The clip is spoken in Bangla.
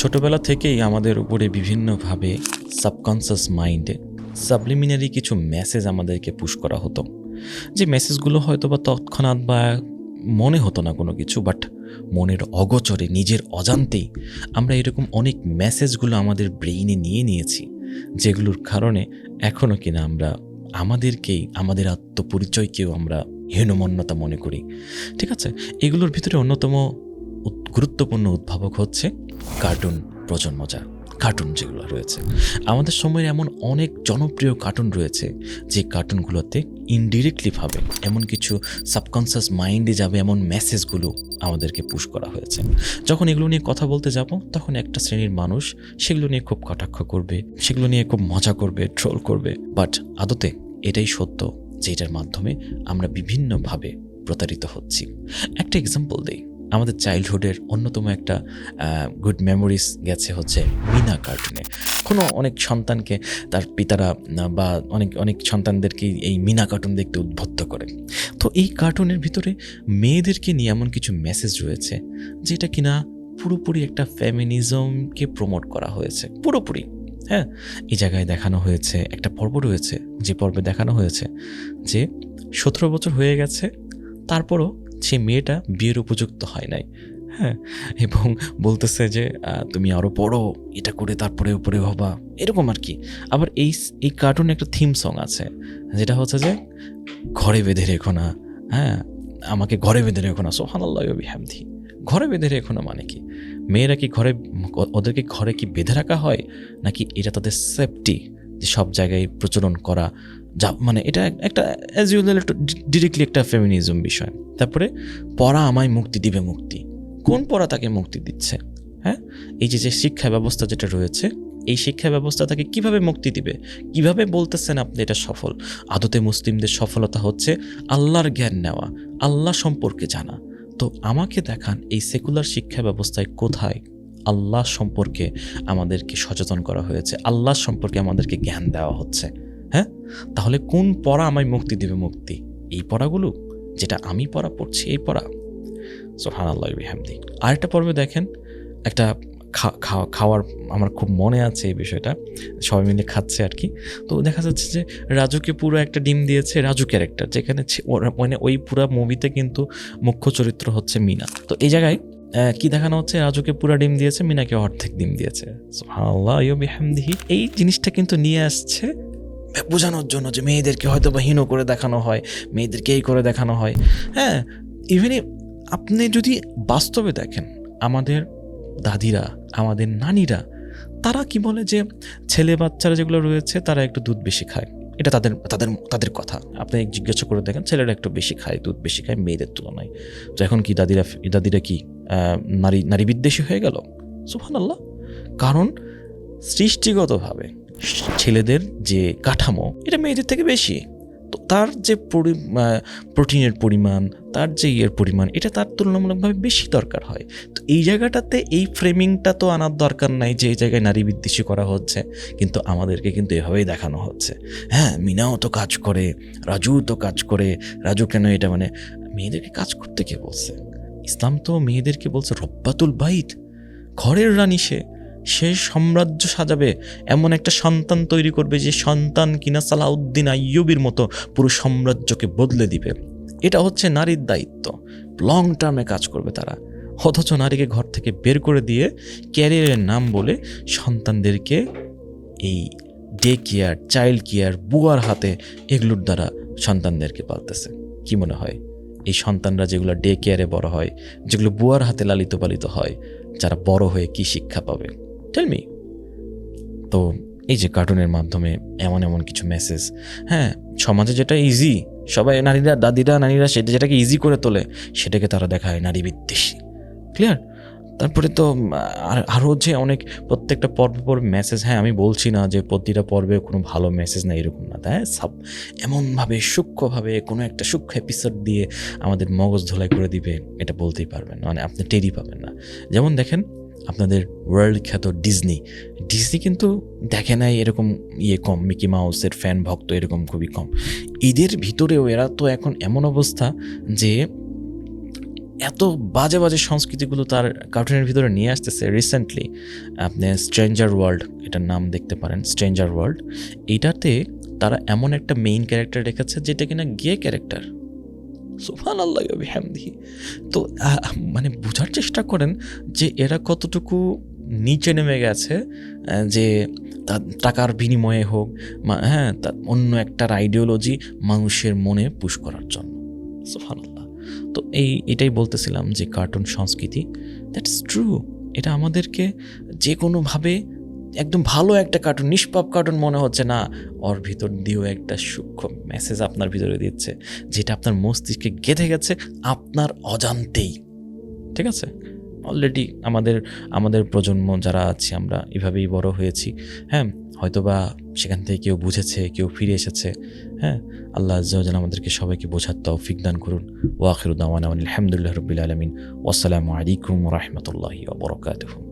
ছোটবেলা থেকেই আমাদের উপরে বিভিন্নভাবে সাবকনসিয়াস মাইন্ডে সাবলিমিনারি কিছু মেসেজ আমাদেরকে পুশ করা হতো। যে মেসেজগুলো হয়তো বা তৎক্ষণাৎ বা মনে হতো না কোনো কিছু বাট মনের অগোচরে, নিজের অজান্তেই আমরা এরকম অনেক মেসেজগুলো আমাদের ব্রেইনে নিয়ে নিয়েছি, যেগুলোর কারণে এখনও কিনা আমরা আমাদেরকেই, আমাদের আত্মপরিচয়কেও আমরা হীনমন্যতা মনে করি। ঠিক আছে? এগুলোর ভিতরে অন্যতম গুরুত্বপূর্ণ উদ্ভাবক হচ্ছে কার্টুন প্রজন্ম যা কার্টুন যেগুলো রয়েছে। আমাদের সময়ের এমন অনেক জনপ্রিয় কার্টুন রয়েছে যে কার্টুনগুলোতে ইনডিরেক্টলিভাবে এমন কিছু সাবকনসিয়াস মাইন্ডে যাবে এমন মেসেজগুলো আমাদেরকে পুশ করা হয়েছে। যখন এগুলো নিয়ে কথা বলতে যাব, তখন একটা শ্রেণির মানুষ সেগুলো নিয়ে খুব কটাক্ষ করবে, সেগুলো নিয়ে খুব মজা করবে ট্রোল করবে। বাট আদতে এটাই সত্য যে এটার মাধ্যমে আমরা বিভিন্নভাবে প্রতারিত হচ্ছি। একটা এক্সাম্পল দিই। আমাদের চাইল্ডহুডের অন্যতম একটা গুড মেমোরিজ গেছে হচ্ছে মিনা কার্টুনে। কোনো অনেক সন্তানকে তার পিতারা বা অনেক অনেক সন্তানদেরকে এই মিনা কার্টুন দেখতে উদ্বুদ্ধ করে। তো এই কার্টুনের ভিতরে মেয়েদেরকে নিয়ে এমন কিছু মেসেজ রয়েছে, যেটা কিনা পুরোপুরি একটা ফ্যামিনিজমকে প্রমোট করা হয়েছে। পুরোপুরি হ্যাঁ? এই জায়গায় দেখানো হয়েছে, একটা পর্ব রয়েছে, যে পর্বে দেখানো হয়েছে যে সতেরো বছর হয়ে গেছে, তারপরও সে মেয়েটা বিয়ের উপযুক্ত হয় নাই। হ্যাঁ এবং বলতেছে যে তুমি আরও পড়ো, এটা করে তারপরে উপরে হবা। এরকম আর কি। আবার এই এই কার্টুনে একটা থিম সং আছে, যেটা হচ্ছে যে, ঘরে বেঁধে রেখো না। হ্যাঁ আমাকে ঘরে বেঁধে রেখো না। সোহান আল্লাহ হ্যামদি ঘরে বেঁধে রেখো না মানে কি? মেয়েরা কি ঘরে, ওদেরকে ঘরে কি বেঁধে রাখা হয়? নাকি এটা তাদের সেফটি যে সব জায়গায় প্রচলন করা যা মানে এটা একটা অ্যাজ ইউজুয়াল একটু ডিরেক্টলি একটা ফেমিনিজম বিষয়। তারপরে, পড়া আমায় মুক্তি দিবে মুক্তি। কোন পড়া তাকে মুক্তি দিচ্ছে? হ্যাঁ? এই যে যে শিক্ষা ব্যবস্থা যেটা রয়েছে, এই শিক্ষা ব্যবস্থা তাকে কীভাবে মুক্তি দিবে? কীভাবে বলতেছেন আপনি এটা সফল? আদতে মুসলিমদের সফলতা হচ্ছে আল্লাহর জ্ঞান নেওয়া, আল্লাহ সম্পর্কে জানা। তো আমাকে দেখান এই সেকুলার শিক্ষা ব্যবস্থায় কোথায় আল্লাহ সম্পর্কে আমাদেরকে সচেতন করা হয়েছে, আল্লাহ সম্পর্কে আমাদেরকে জ্ঞান দেওয়া হচ্ছে। হ্যাঁ? তাহলে কোন পড়া আমায় মুক্তি দেবে মুক্তি? এই পড়াগুলো? যেটা আমি পড়া পড়ছি, এই পড়া। সোহান আল্লাহ বিহামদি। আরেকটা পর্বে দেখেন, একটা খাওয়ার আমার খুব মনে আছে এই বিষয়টা। সবাই মিলে খাচ্ছে আর কি। তো দেখা যাচ্ছে যে রাজুকে পুরো একটা ডিম দিয়েছে রাজু ক্যারেক্টার যেখানে মানে ওই পুরো মুভিতে কিন্তু মুখ্য চরিত্র হচ্ছে মিনা। তো এই জায়গায় কি দেখানো হচ্ছে? রাজুকে পুরো ডিম দিয়েছে, মিনাকে অর্ধেক ডিম দিয়েছে। বিহামদিহি। এই জিনিসটা কিন্তু নিয়ে আসছে বোঝানোর জন্য যে মেয়েদেরকে হয়তো বা হীন করে দেখানো হয়, মেয়েদেরকে এই করে দেখানো হয়। হ্যাঁ ইভেন আপনি যদি বাস্তবে দেখেন, আমাদের দাদিরা, আমাদের নানিরা, তারা কি বলে যে ছেলে বাচ্চারা যেগুলো রয়েছে, তারা একটু দুধ বেশি খায়। এটা তাদের তাদের তাদের কথা। আপনি জিজ্ঞাসা করে দেখেন, ছেলেরা একটু বেশি খায়, দুধ বেশি খায়, মেয়েদের তুলনায়। তো এখন কি দাদিরা দাদিরা কি নারী নারী বিদ্বেষী হয়ে গেল? সুফান আল্লাহ কারণ সৃষ্টিগতভাবে ছেলেদের যে কাঠামো, এটা মেয়েদের থেকে বেশি। তো তার যে পরি- প্রোটিনের পরিমাণ, তার যে ইয়ের পরিমাণ, এটা তার তুলনামূলকভাবে বেশি দরকার হয়। তো এই জায়গাটাতে এই ফ্রেমিংটা তো আনার দরকার নাই যে এই জায়গায় নারী বিদ্বেষী করা হচ্ছে। কিন্তু আমাদেরকে কিন্তু এভাবেই দেখানো হচ্ছে। হ্যাঁ মিনাও তো কাজ করে রাজু তো কাজ করে। রাজু কেন এটা মানে মেয়েদেরকে কাজ করতে কে বলছে? ইসলাম তো মেয়েদেরকে বলছে রব্বাতুল বাইত, ঘরের রানী সে। সে সাম্রাজ্য সাজাবে, এমন একটা সন্তান তৈরি করবে যে সন্তান কিনা সালাউদ্দিন আইয়ুবির মতো পুরো সাম্রাজ্যকে বদলে দিবে। এটা হচ্ছে নারীর দায়িত্ব। লং টার্মে কাজ করবে তারা। অথচ নারীকে ঘর থেকে বের করে দিয়ে ক্যারিয়ারের নাম বলে সন্তানদেরকে এই ডে কেয়ার চাইল্ড কেয়ার, বুয়ার হাতে এগুলোর দ্বারা সন্তানদেরকে পালতেছে। কি মনে হয়? এই সন্তানরা যেগুলো ডে কেয়ারে বড় হয়, যেগুলো বুয়ার হাতে লালিত পালিত হয়, যারা বড় হয়ে কি শিক্ষা পাবে? টেলমি তো এই যে কার্টুনের মাধ্যমে এমন এমন কিছু মেসেজ হ্যাঁ সমাজে যেটা ইজি সবাই নারীরা, দাদিরা নারীরা সেটা যেটাকে ইজি করে তোলে, সেটাকে তারা দেখায় নারী বিদ্বেষী। ক্লিয়ার তারপরে তো আর আরও যে অনেক প্রত্যেকটা পর্ব পর্বে মেসেজ হ্যাঁ আমি বলছি না যে প্রতিটা পর্বে কোনো ভালো মেসেজ না, এরকম না। তাই সব এমনভাবে, সূক্ষ্মভাবে, কোনো একটা সূক্ষ্ম এপিসোড দিয়ে আমাদের মগজ ধোলাই করে দিবে, এটা বলতেই পারবেন মানে আপনি টেরই পাবেন না। যেমন দেখেন আপনাদের ওয়ার্ল্ড খ্যাত ডিজনি ডিজনি কিন্তু দেখে নাই এরকম ইয়ে কম মিকি মাউসের ফ্যান ভক্ত এরকম খুবই কম। এদের ভিতরেও এরা তো এখন এমন অবস্থা যে এত বাজে বাজে সংস্কৃতিগুলো তার কার্টুনের ভিতরে নিয়ে আসতেছে রিসেন্টলি আপনি স্ট্রেঞ্জার ওয়ার্ল্ড এটার নাম দেখতে পারেন স্ট্রেঞ্জার ওয়ার্ল্ড এটাতে তারা এমন একটা মেইন ক্যারেক্টার রেখেছে যেটা কিনা গে ক্যারেক্টার সুফান আল্লাহ হ্যামদিহি তো মানে বোঝার চেষ্টা করেন যে এরা কতটুকু নিচে নেমে গেছে যে টাকার বিনিময়ে হোক হ্যাঁ অন্য একটার আইডিওলজি মানুষের মনে পুশ করার জন্য। সুফানাল্লাহ তো এই, এটাই বলতেছিলাম যে কার্টুন সংস্কৃতি দ্যাটস ট্রু এটা আমাদেরকে যে কোনোভাবে একদম ভালো একটা কার্টুন নিষ্পাপ কার্টুন মনে হচ্ছে না। ওর ভিতর দিয়েও একটা সূক্ষ্ম মেসেজ আপনার ভিতরে দিচ্ছে, যেটা আপনার মস্তিষ্কে গেঁথে গেছে আপনার অজান্তেই। ঠিক আছে? অলরেডি আমাদের আমাদের প্রজন্ম যারা আছে, আমরা এভাবেই বড় হয়েছি। হ্যাঁ হয়তোবা সেখান থেকে কেউ বুঝেছে, কেউ ফিরে এসেছে। হ্যাঁ আল্লাহ যেন আমাদেরকে সবাইকে বোঝার তৌফিক দান করুন। ওয়াখিরুদ্দাওয়ান আলহামদুলিল্লাহ রবিল আলমিন। ওয়াসালামু আলাইকুম রহমতুল্লাহি ওবরকাতুহ